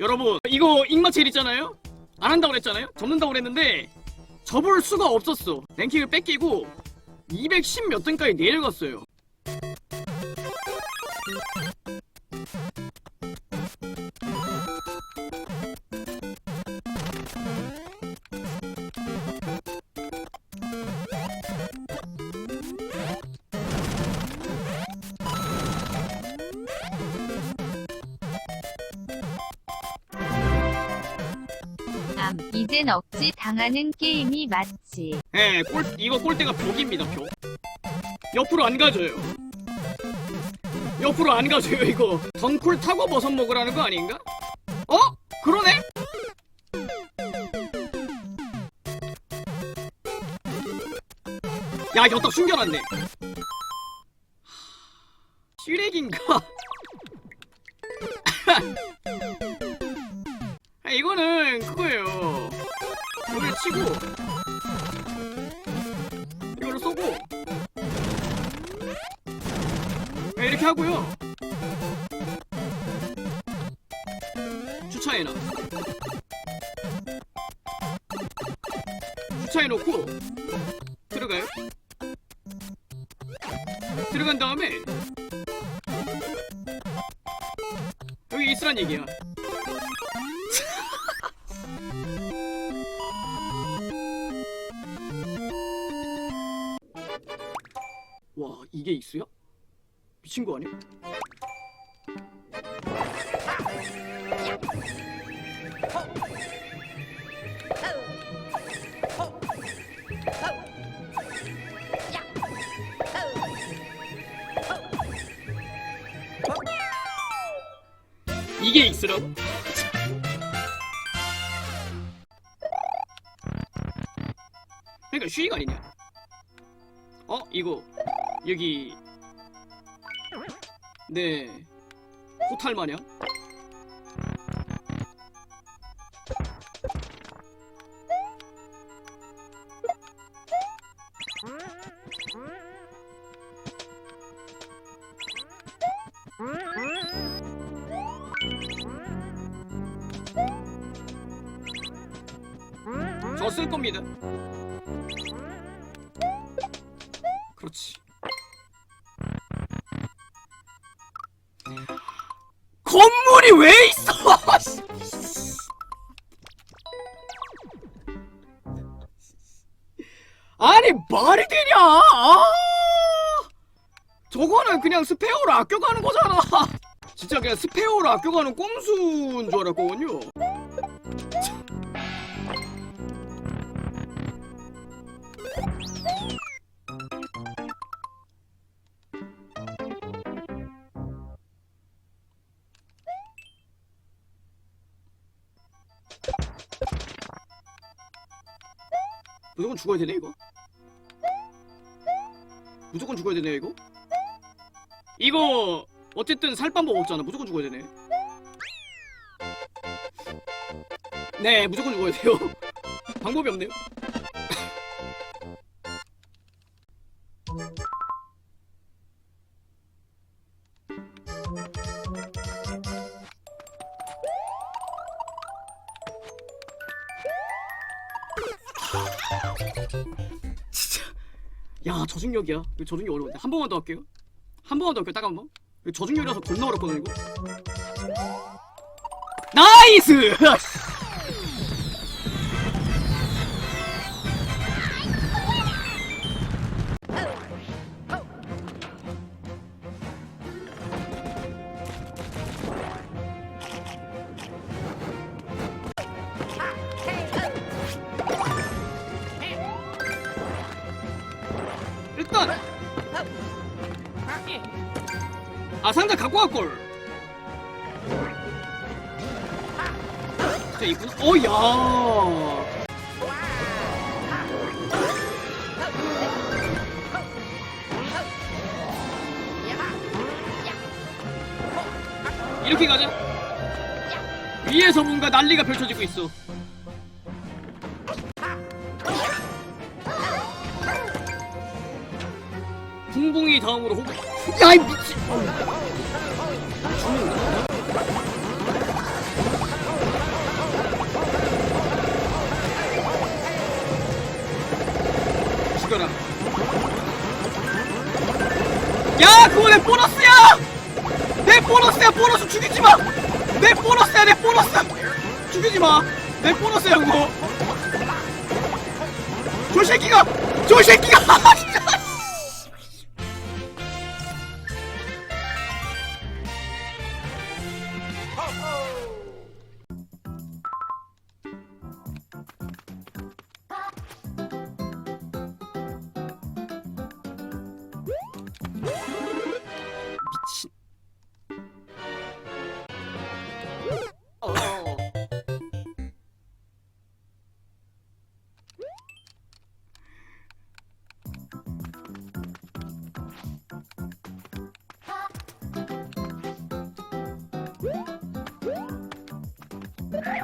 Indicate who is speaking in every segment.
Speaker 1: 여러분 이거 익마첼 있잖아요? 안 한다고 그랬잖아요? 접는다고 그랬는데 접을 수가 없었어 랭킹을 뺏기고 210 몇 등까지 내려갔어요
Speaker 2: 암, 이젠 억지 당하는 게임이 맞지.
Speaker 1: 예, 꼴, 이거 꼴대가 벽입니다, 벽. 옆으로 안 가져요. 옆으로 안 가져요, 이거. 덩쿨 타고 버섯 먹으라는 거 아닌가? 어? 그러네? 야, 여기다 숨겨놨네. 주차해놔 주차해놓고 들어가요 들어간 다음에 여기 있으란 얘기야 와 이게 익수야? 미친 거 아니야? 이게 익수라고? 그러니까 쉬이가 아니냐? 어 이거 여기 네 호탈 마냥 저쓸 겁니다 그렇지 건물이 왜 있어? 씨. 아니 말이 되냐? 아! 저거는 그냥 스페어로 아껴가는 거잖아. 진짜 그냥 스페어로 아껴가는 꼼수인 줄 알았거든요. 무조건 죽어야 되네 이거. 무조건 죽어야 되네 이거. 이거 어쨌든 살 방법 없잖아. 무조건 죽어야 되네. 네, 무조건 죽어야 돼요. 방법이 없네요. 야 저중력이야. 이거 저중력 어려운데? 한 번만 더 할게요. 한 번만 더 할게요. 딱 한번. 저중력이라서 겁나 어렵거든 이거? 나이스 아 상자 갖고 갈걸. 진짜 있구나 어야. 이렇게 가자. 위에서 뭔가 난리가 펼쳐지고 있어 중붕이 다음으로 호구 야이 미친. 죽는다 죽여라. 야 그거 내 보너스야! 내 보너스야 보너스 죽이지마! 내 보너스야 내 보너스! 죽이지마! 내 보너스야 그거. 저 새끼가 저 새끼가 하하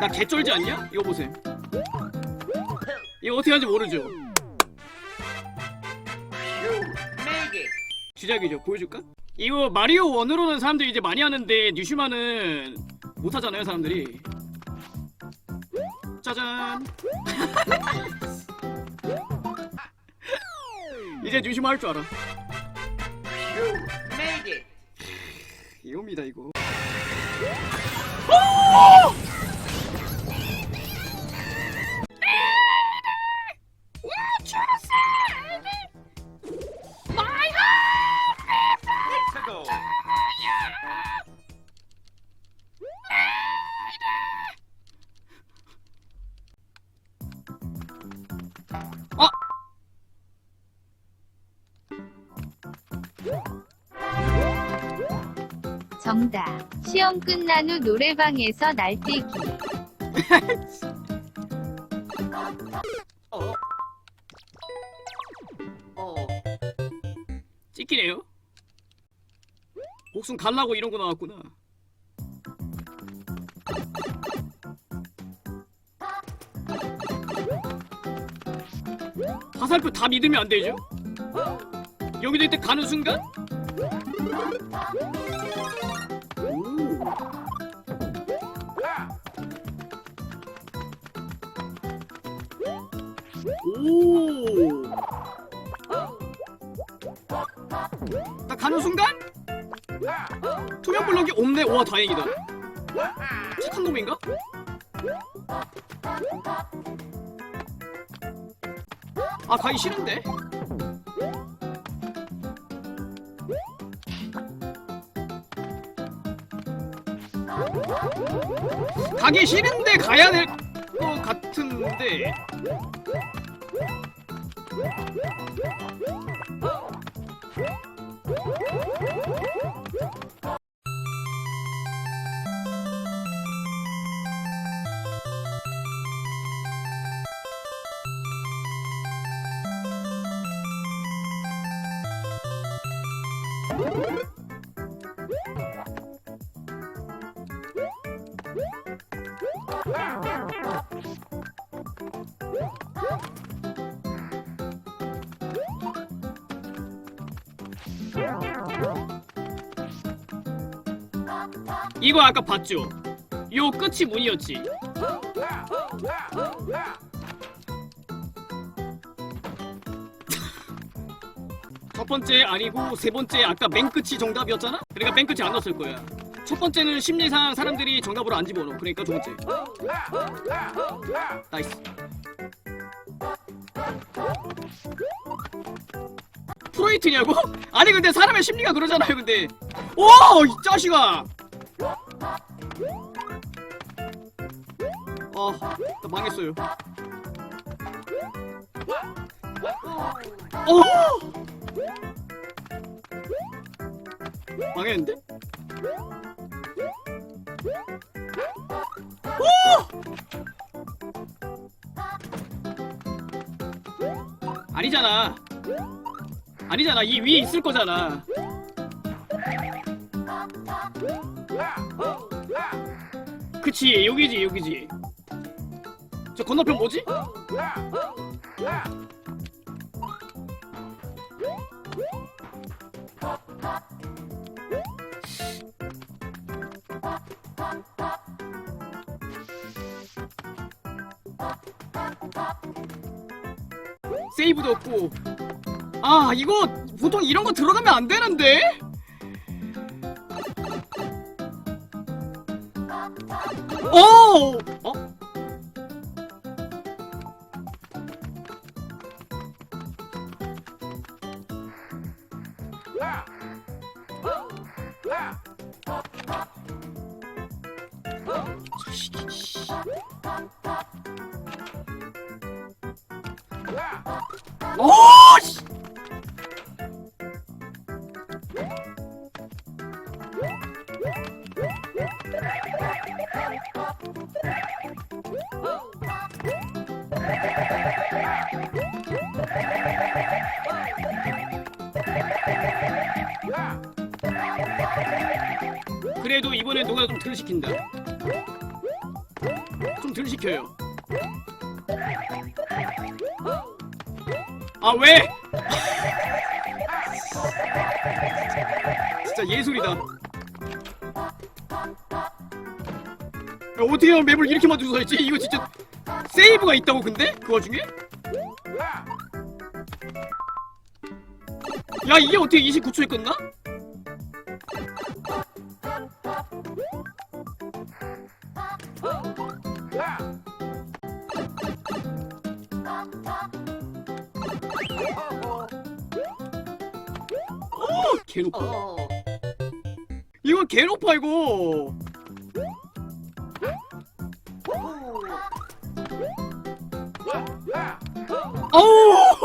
Speaker 1: 나 개쩔지 않냐? 이거 보세요. 이거 어떻게 하는지 모르죠? 주작이죠. 보여줄까? 이거 마리오 원으로는 사람들이 이제 많이 하는데 뉴슈마는 못 하잖아요, 사람들이. 짜잔. 이제 뉴슈마 할 줄 알아. 이겁니다, 이거. 어?
Speaker 2: 정답. 시험 끝난 후 노래방에서 날뛰기.
Speaker 1: 어. 어. 찍기네요. 목숨 갈라고 이런 거 나왔구나. 화살표 다 믿으면 안 되죠? 여기도 이때 가는 순간? 오. 오. 나 가는 순간 투명 블럭이 없네. 와 다행이다. 착한 놈인가? 아 가기 싫은데. 가기 싫은데 가야 될 것 같은데. 이거 아까 봤죠? 요 끝이 문이었지. 첫 번째 아니고 세 번째 아까 맨 끝이 정답이었잖아? 그러니까 맨 끝이 안 넣었을 거야. 첫 번째는 심리상 사람들이 정답으로 안 집어넣어. 그러니까 두 번째. 나이스. 프로이트냐고? 아니 근데 사람의 심리가 그러잖아요 근데 오! 이 자식아! 어, 나 망했어요. 어! 망했는데? 오! 아니잖아. 아니잖아. 이 위에 있을 거잖아. 그치 여기지 여기지 저 건너편 뭐지? 세이브도 없고 아 이거 보통 이런 거 들어가면 안 되는데 오 어? 야! 그래도 이번에 누가 좀덜 시킨다. 좀 덜 시켜요. 아 왜? 진짜 예술이다. 야, 어떻게 하면 맵을 이렇게 만들 수가 있지? 이거 진짜 세이브가 있다고 근데? 그 와중에? 야 이게 어떻게 29초에 끝나? 어, 개 높아. 이거 개 높아 이거.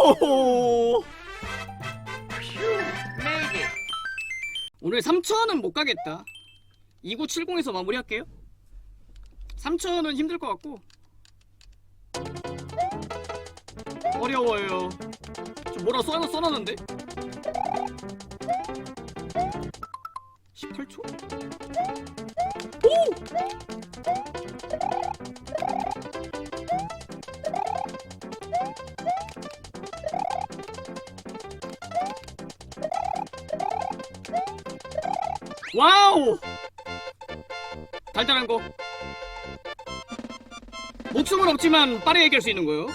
Speaker 1: 아우. 오늘 3천은 못 가겠다. 2970에서 마무리할게요. 3천은 힘들 것 같고. 어려워요. 저 뭐라 써, 써놨는데? 18초? 오! 와우! 달달한 거. 목숨은 없지만 빠르게 해결할 수 있는 거요.